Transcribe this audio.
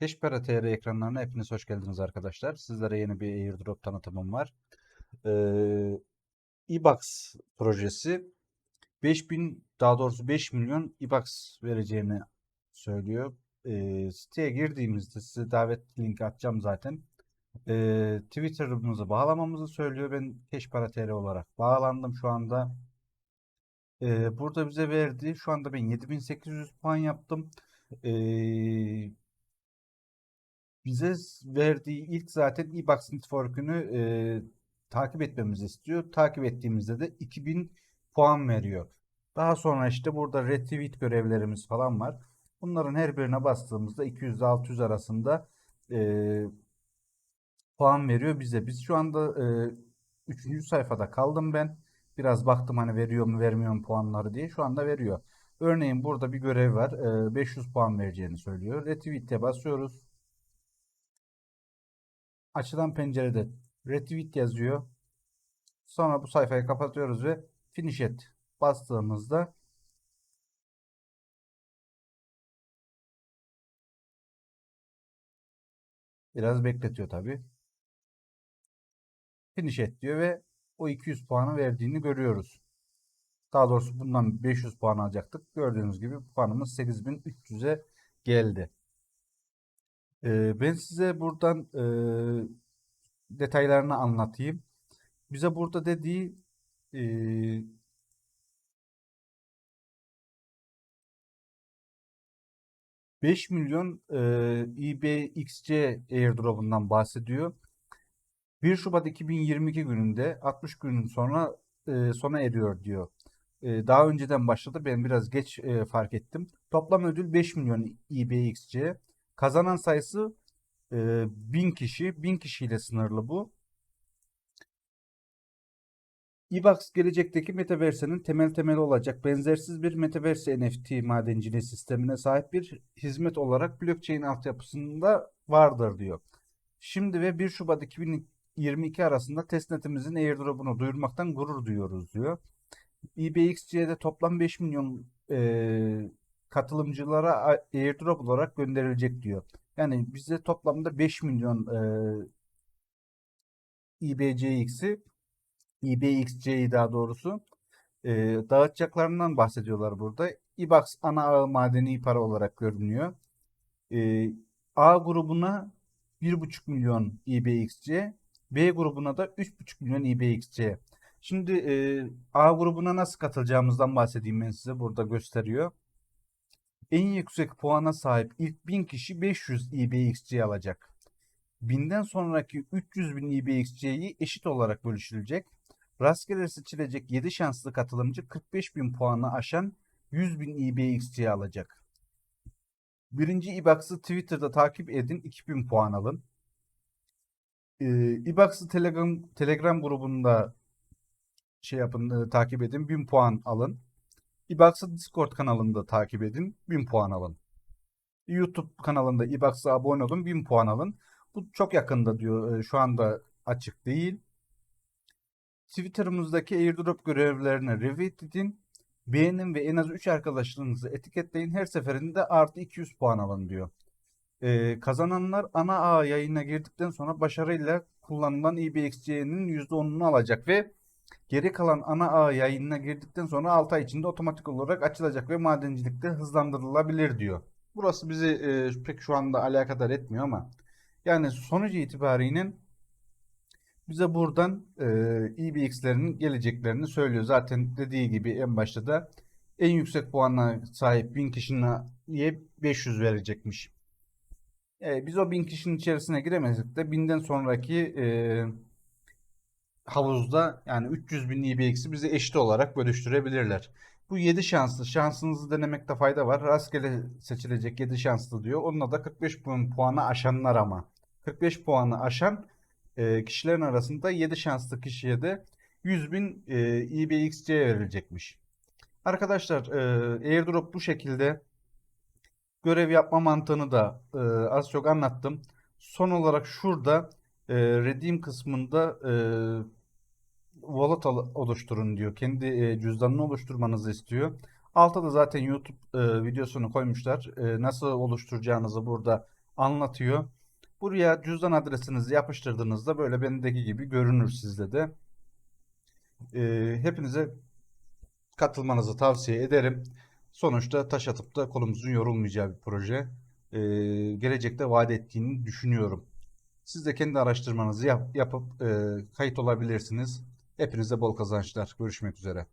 Keşpera TR ekranlarına hepiniz hoş geldiniz arkadaşlar. Sizlere yeni bir airdrop tanıtımım var. Ee, eBucks projesi 5000 daha doğrusu 5 milyon eBucks vereceğini söylüyor. Ee, siteye girdiğimizde size davet linki atacağım zaten. Ee, Twitter'ımızı bağlamamızı söylüyor. Ben Keşpara TR olarak bağlandım şu anda. Ee, burada bize verdiği şu anda ben 7800 puan yaptım. Ee, bize verdiği ilk zaten eBucks Network'ünü e, takip etmemizi istiyor. Takip ettiğimizde de 2000 puan veriyor. Daha sonra işte burada retweet görevlerimiz falan var. Bunların her birine bastığımızda 200 ile 600 arasında e, puan veriyor bize. Biz şu anda e, 3. sayfada kaldım ben. Biraz baktım hani veriyor mu vermiyor mu puanları diye. Şu anda veriyor. Örneğin burada bir görev var. E, 500 puan vereceğini söylüyor. Retweet'e basıyoruz. Açılan pencerede retweet yazıyor. Sonra bu sayfayı kapatıyoruz ve finish et bastığımızda biraz bekletiyor tabi. Finish et diyor ve o 200 puanı verdiğini görüyoruz. Daha doğrusu bundan 500 puan alacaktık. Gördüğünüz gibi puanımız 8300'e geldi. Ben size buradan e, detaylarını anlatayım. Bize burada dediği e, 5 milyon e, EBXC airdrop'undan bahsediyor. 1 Şubat 2022 gününde 60 gün sonra e, sona eriyor diyor. E, daha önceden başladı. Ben biraz geç e, fark ettim. Toplam ödül 5 milyon EBXC. Kazanan sayısı e, 1000 kişi. 1000 kişiyle sınırlı bu. eBucks gelecekteki Metaverse'nin temel temeli olacak benzersiz bir Metaverse NFT madenciliği sistemine sahip bir hizmet olarak blockchain altyapısında vardır diyor. Şimdi ve 1 Şubat 2022 arasında testnetimizin airdrop'unu duyurmaktan gurur duyuyoruz diyor. EBXC'de toplam 5 milyon e, katılımcılara airdrop olarak gönderilecek diyor. Yani bize toplamda 5 milyon e, EBCX'i EBXC'yi daha doğrusu e, dağıtacaklarından bahsediyorlar burada. eBucks ana ağı madeni para olarak görünüyor. E, A grubuna 1,5 milyon EBXC, B grubuna da 3,5 milyon EBXC. Şimdi e, A grubuna nasıl katılacağımızdan bahsedeyim ben size. Burada gösteriyor. En yüksek puana sahip ilk 1000 kişi 500 EBXC alacak. 1000'den sonraki 300 bin EBXC'yi eşit olarak bölüşülecek. Rastgele seçilecek 7 şanslı katılımcı 45 bin puanı aşan 100 bin EBXC alacak. Birinci eBucks'ı Twitter'da takip edin 2000 puan alın. Ee, Telegram, Telegram grubunda şey yapın e, takip edin 1000 puan alın. eBucks'ı Discord kanalında takip edin 1000 puan alın. YouTube kanalında eBucks'a abone olun 1000 puan alın. Bu çok yakında diyor. e, Şu anda açık değil. Twitter'ımızdaki airdrop görevlerini retweet edin. Beğenin ve en az 3 arkadaşlarınızı etiketleyin. Her seferinde artı 200 puan alın diyor. Ee, kazananlar ana ağ yayına girdikten sonra başarıyla kullanılan EBXC'nin %10'unu alacak ve geri kalan ana ağ yayınına girdikten sonra 6 ay içinde otomatik olarak açılacak ve madencilikte hızlandırılabilir diyor. Burası bizi e, pek şu anda alakadar etmiyor ama yani sonucu itibariyle bize buradan e, EBX'lerin geleceklerini söylüyor. Zaten dediği gibi en başta da en yüksek puana sahip 1000 kişiye 500 verecekmiş. E, biz o 1000 kişinin içerisine giremezdik de 1000'den sonraki e, havuzda yani 300 bin EBX'i bize eşit olarak bölüştürebilirler. Bu 7 şanslı. Şansınızı denemekte fayda var. Rastgele seçilecek 7 şanslı diyor. Onunla da 45 bin puanı aşanlar ama. 45 puanı aşan e, kişilerin arasında 7 şanslı kişiye de 100 bin e, EBXC verilecekmiş. Arkadaşlar e, airdrop bu şekilde. Görev yapma mantığını da e, az çok anlattım. Son olarak şurada e, redeem kısmında e, wallet al- oluşturun diyor. Kendi e, cüzdanını oluşturmanızı istiyor. Altta da zaten YouTube e, videosunu koymuşlar. E, nasıl oluşturacağınızı burada anlatıyor. Buraya cüzdan adresinizi yapıştırdığınızda böyle bendeki gibi görünür sizde de. Ee, hepinize katılmanızı tavsiye ederim. Sonuçta taş atıp da kolumuzun yorulmayacağı bir proje. Ee, gelecekte vaat ettiğini düşünüyorum. Siz de kendi araştırmanızı yap- yapıp e, kayıt olabilirsiniz. Hepinize bol kazançlar. Görüşmek üzere.